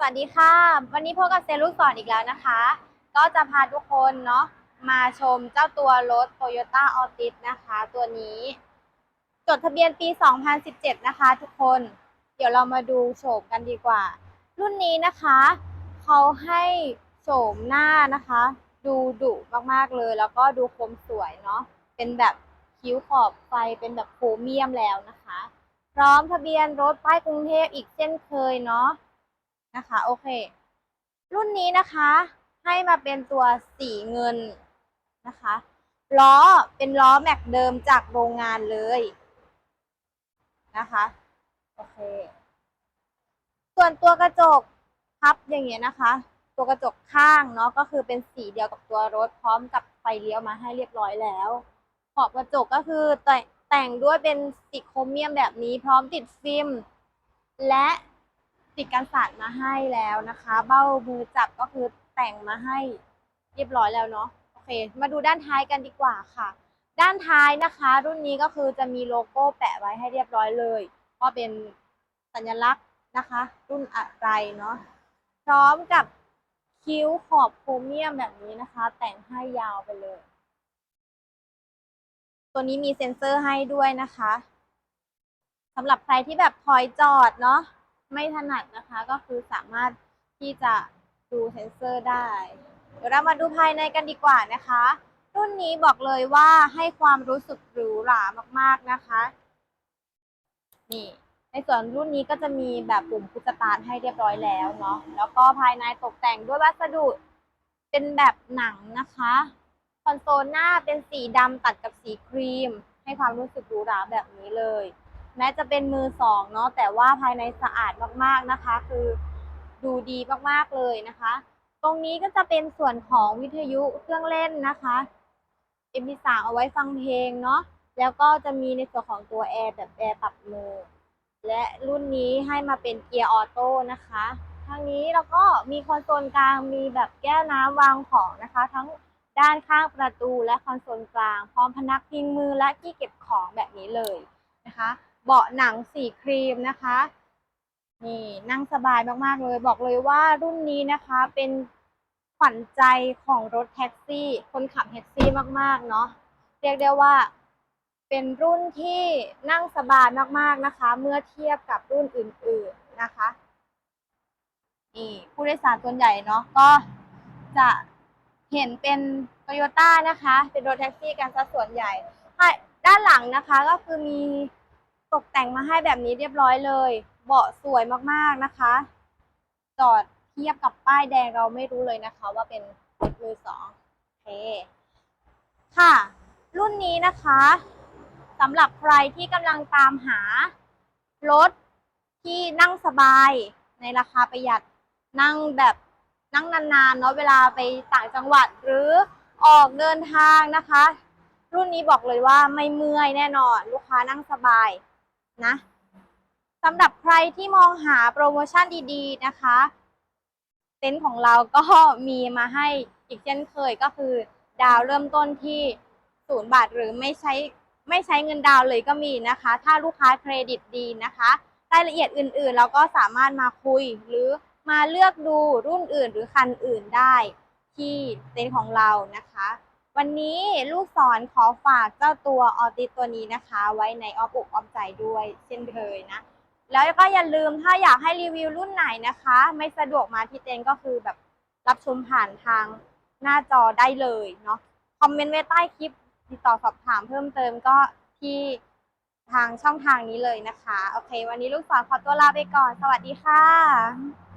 สวัสดีค่ะ วันนี้พบกับเซลลูกสอนอีกแล้วนะคะ ก็จะพาทุกคนเนาะมาชมเจ้าตัวรถ Toyota Altis นะคะ ตัวนี้ จดทะเบียนปี 2017 นะคะ ทุกคน เดี๋ยวเรามาดูโฉมกันดีกว่า รุ่นนี้นะคะเขาให้โฉมหน้านะคะ ดูดุมากๆเลย แล้วก็ดูคมสวยเนาะเป็นแบบคิ้วขอบไฟเป็นแบบโครเมียมแล้วนะคะ พร้อมทะเบียนรถป้ายกรุงเทพอีกเช่นเคยเนาะ นะคะ โอเค รุ่นนี้นะคะ ให้มาเป็นตัวสีเงินนะคะล้อเป็นล้อแม็กเดิมจากโรงงานเลยนะคะโอเค ส่วนตัวกระจกพับอย่างเงี้ยนะคะ ตัวกระจกข้างเนาะก็คือเป็นสีเดียวกับตัวรถพร้อมกับไฟเลี้ยวมาให้เรียบร้อยแล้ว ขอบกระจกก็คือแต่แต่งด้วยเป็นสีโครเมียมแบบนี้พร้อมติดฟิล์มและ ติดกันสาดมาให้แล้วนะคะ เบ้ามือจับก็คือแต่งมาให้เรียบร้อยแล้วเนาะโอเค มาดูด้านท้ายกันดีกว่าค่ะ ด้านท้ายนะคะ รุ่นนี้ก็คือจะมีโลโก้แปะไว้ให้เรียบร้อยเลย ก็เป็นสัญลักษณ์นะคะ รุ่นอะไรเนาะพร้อมกับคิ้วขอบโครเมียมแบบนี้นะคะ แต่งให้ยาวไปเลย ตัวนี้มีเซ็นเซอร์ให้ด้วยนะคะสำหรับใครที่แบบถอยจอดเนาะ ไม่ถนัดนะคะก็คือสามารถที่จะดูเซนเซอร์ได้ เดี๋ยวเรามาดูภายในกันดีกว่านะคะ รุ่นนี้บอกเลยว่าให้ความรู้สึกหรูหรามากๆนะคะ นี่ ในส่วนรุ่นนี้ก็จะมีแบบปุ่มพุชตาร์ทให้เรียบร้อยแล้วเนาะแล้วก็ภายในตกแต่งด้วยวัสดุเป็นแบบหนังนะคะคอนโซลหน้าเป็นสีดำตัดกับสีครีม ให้ความรู้สึกหรูหราแบบนี้เลย แม้จะเป็นมือสองเนาะแต่ว่าภายในสะอาดมากๆนะคะ คือดูดีมากๆเลยนะคะ ตรงนี้ก็จะเป็นส่วนของวิทยุเครื่องเล่นนะคะ MP3 เอาไว้ฟังเพลงเนาะแล้วก็จะมีในส่วนของตัวแอร์แบบแอร์ปรับมือ และรุ่นนี้ให้มาเป็นเกียร์ออโต้นะคะทางนี้เราก็มีคอนโซลกลางมีแบบแก้วน้ำวางของนะคะ ทั้งด้านข้างประตูและคอนโซลกลาง พร้อมพนักพิงมือและที่เก็บของแบบนี้เลยนะคะ เบาะหนังสีครีมนะคะ นี่นั่งสบายมากๆเลย บอกเลยว่ารุ่นนี้นะคะเป็นขวัญใจของรถแท็กซี่ คนขับแท็กซี่มากๆเนาะเรียกได้ว่าเป็นรุ่นที่นั่งสบายมากๆนะคะ เมื่อเทียบกับรุ่นอื่นๆนะคะนี่ผู้โดยสารส่วนใหญ่เนาะก็จะเห็นเป็นโตโยต้านะคะ เป็นรถแท็กซี่กันซะส่วนใหญ่ด้านหลังนะคะก็คือมี ตกแต่งมาให้แบบนี้เรียบร้อยเลย เบาะสวยมากๆนะคะ จอดเทียบกับป้ายแดงเราไม่รู้เลยนะคะ ว่าเป็นรถมือสองเคค่ะ รุ่นนี้นะคะสำหรับใครที่กำลังตามหารถที่นั่งสบายในราคาประหยัดนั่งแบบนั่งนานๆเนาะเวลาไปต่างจังหวัดหรือออกเดินทางนะคะ รุ่นนี้บอกเลยว่าไม่เมื่อยแน่นอน ลูกค้านั่งสบาย นะสำหรับใครที่มองหาโปรโมชั่นดีๆนะคะ เต็นท์ของเราก็มีมาให้อีกเช่นเคยก็คือ ดาวเริ่มต้นที่ศูนย์บาทหรือไม่ใช้ไม่ใช้เงินดาวเลยก็มีนะคะ ถ้าลูกค้าเครดิตดีนะคะรายละเอียดอื่นๆ เราก็สามารถมาคุยหรือมาเลือกดูรุ่นอื่นหรือคันอื่นได้ที่เต็นท์ของเรานะคะ วันนี้ลูกศรขอฝากเจ้าตัวออติสตัวนี้นะคะ ไว้ในออมอกออมใจด้วยเช่นเคยนะ แล้วก็อย่าลืมถ้าอยากให้รีวิวรุ่นไหนนะคะ ไม่สะดวกมาที่เต็นก็คือแบบรับชมผ่านทางหน้าจอได้เลยเนาะคอมเมนต์ไว้ใต้คลิปติดต่อสอบถามเพิ่มเติมก็ที่ทางช่องทางนี้เลยนะคะ โอเค วันนี้ลูกศรขอตัวลาไปก่อน สวัสดีค่ะ